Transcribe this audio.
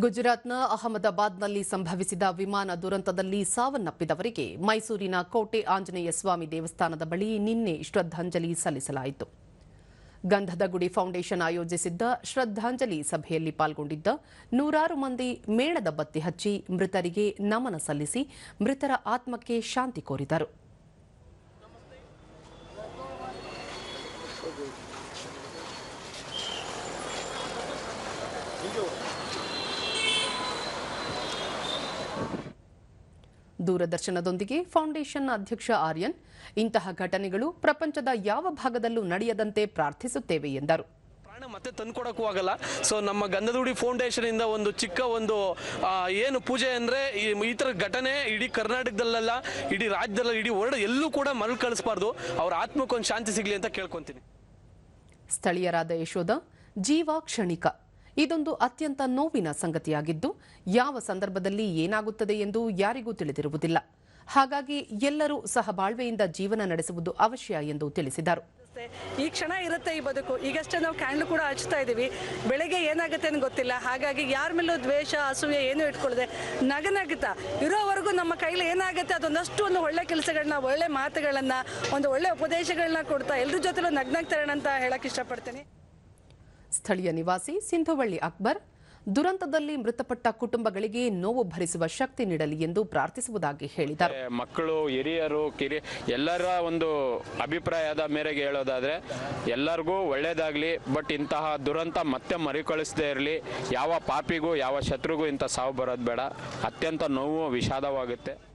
ಗುಜರಾತ್ನ ಅಹಮದಾಬಾದ್ನಲ್ಲಿ ಸಂಭವಿಸಿದ ವಿಮಾನ ದುರಂತದಲ್ಲಿ ಸಾವನ್ನಪ್ಪಿದವರಿಗೆ ಮೈಸೂರಿನ ಕೋಟೆ ಆಂಜನೇಯ ಸ್ವಾಮಿ ದೇವಸ್ಥಾನದ ಬಳಿ ನಿನ್ನೆ ಶ್ರದ್ಧಾಂಜಲಿ ಸಲ್ಲಿಸಲಾಯಿತು. ಗಂಧದ ಗುಡಿ ಫೌಂಡೇಶನ್ ಆಯೋಜಿಸಿದ್ದ ಶ್ರದ್ಧಾಂಜಲಿ ಸಭೆಯಲ್ಲಿ ಪಾಲ್ಗೊಂಡಿದ್ದ ನೂರಾರು ಮಂದಿ ಮೇಣದ ಬತ್ತಿ ಹಚ್ಚಿ ಮೃತರಿಗೆ ನಮನ ಸಲ್ಲಿಸಿ ಮೃತರ ಆತ್ಮಕ್ಕೆ ಶಾಂತಿ ಕೋರಿದರು. ದೂರದರ್ಶನದೊಂದಿಗೆ ಫೌಂಡೇಶನ್ ಅಧ್ಯಕ್ಷ ಆರ್ಯನ್ ಇಂತಹ ಘಟನೆಗಳು ಪ್ರಪಂಚದ ಯಾವ ಭಾಗದಲ್ಲೂ ನಡೆಯದಂತೆ ಪ್ರಾರ್ಥಿಸುತ್ತೇವೆ ಎಂದರು. ಪ್ರಾಣ ಮತ್ತೆ ತಂದ್ಕೊಡಕ್ಕೂ ಆಗಲ್ಲ. ಸೊ ನಮ್ಮ ಗಂಧದುಡಿ ಫೌಂಡೇಶನ್ ಇಂದ ಒಂದು ಚಿಕ್ಕ ಒಂದು ಏನು ಪೂಜೆ ಅಂದ್ರೆ ಈ ತರ ಘಟನೆ ಇಡೀ ಕರ್ನಾಟಕದಲ್ಲೆಲ್ಲ ಇಡೀ ರಾಜ್ಯದಲ್ಲ ಇಡೀ ವರ್ಲ್ಡ್ ಎಲ್ಲೂ ಕೂಡ ಮರಳು ಕಳಿಸಬಾರ್ದು. ಅವ್ರ ಆತ್ಮಕ್ಕೊಂದು ಶಾಂತಿ ಸಿಗ್ಲಿ ಅಂತ ಕೇಳ್ಕೊಂತೀನಿ. ಸ್ಥಳೀಯರಾದ ಯಶೋಧ ಜೀವ ಕ್ಷಣಿಕ. ಇದೊಂದು ಅತ್ಯಂತ ನೋವಿನ ಸಂಗತಿಯಾಗಿದ್ದು, ಯಾವ ಸಂದರ್ಭದಲ್ಲಿ ಏನಾಗುತ್ತದೆ ಎಂದು ಯಾರಿಗೂ ತಿಳಿದಿರುವುದಿಲ್ಲ. ಹಾಗಾಗಿ ಎಲ್ಲರೂ ಸಹಬಾಳ್ವೆಯಿಂದ ಜೀವನ ನಡೆಸುವುದು ಅವಶ್ಯ ಎಂದು ತಿಳಿಸಿದರು. ಈ ಕ್ಷಣ ಇರುತ್ತೆ ಈ ಬದುಕು. ಈಗಷ್ಟೇ ನಾವು ಕ್ಯಾಂಡ್ಲು ಕೂಡ ಹಚ್ತಾ ಇದ್ದೀವಿ. ಬೆಳಗ್ಗೆ ಏನಾಗುತ್ತೆ ಅಂತ ಗೊತ್ತಿಲ್ಲ. ಹಾಗಾಗಿ ಯಾರ ಮೇಲೂ ದ್ವೇಷ, ಅಸೂಯೆ ಏನೂ ಇಟ್ಕೊಳ್ಳದೆ ನಗನಗುತ್ತಾ ಇರೋವರೆಗೂ ನಮ್ಮ ಕೈಲಿ ಏನಾಗುತ್ತೆ ಅದೊಂದಷ್ಟು ಒಂದು ಒಳ್ಳೆ ಕೆಲಸಗಳನ್ನ ಒಳ್ಳೆ ಮಾತುಗಳನ್ನ, ಒಂದು ಒಳ್ಳೆ ಉಪದೇಶಗಳನ್ನ ಕೊಡ್ತಾ ಎಲ್ಲರ ಜೊತೆಲೂ ನಗ್ನಾಗ್ತಾರಣ ಅಂತ ಹೇಳಕ್ ಇಷ್ಟಪಡ್ತೀನಿ. ಸ್ಥಳೀಯ ನಿವಾಸಿ ಸಿಂಧುವಳ್ಳಿ ಅಕ್ಬರ್ ದುರಂತದಲ್ಲಿ ಮೃತಪಟ್ಟ ಕುಟುಂಬಗಳಿಗೆ ನೋವು ಭರಿಸುವ ಶಕ್ತಿ ನೀಡಲಿ ಎಂದು ಪ್ರಾರ್ಥಿಸುವುದಾಗಿ ಹೇಳಿದರು. ಮಕ್ಕಳು, ಹಿರಿಯರು, ಕಿರಿ, ಎಲ್ಲರ ಒಂದು ಅಭಿಪ್ರಾಯದ ಮೇರೆಗೆ ಹೇಳೋದಾದ್ರೆ, ಎಲ್ಲರಿಗೂ ಒಳ್ಳೇದಾಗ್ಲಿ, ಬಟ್ ಇಂತಹ ದುರಂತ ಮತ್ತೆ ಮರುಕಳಿಸದೇ ಇರಲಿ. ಯಾವ ಪಾಪಿಗೂ, ಯಾವ ಶತ್ರುಗೂ ಇಂಥ ಸಾವು ಬರೋದು ಬೇಡ. ಅತ್ಯಂತ ನೋವು ವಿಷಾದವಾಗುತ್ತೆ.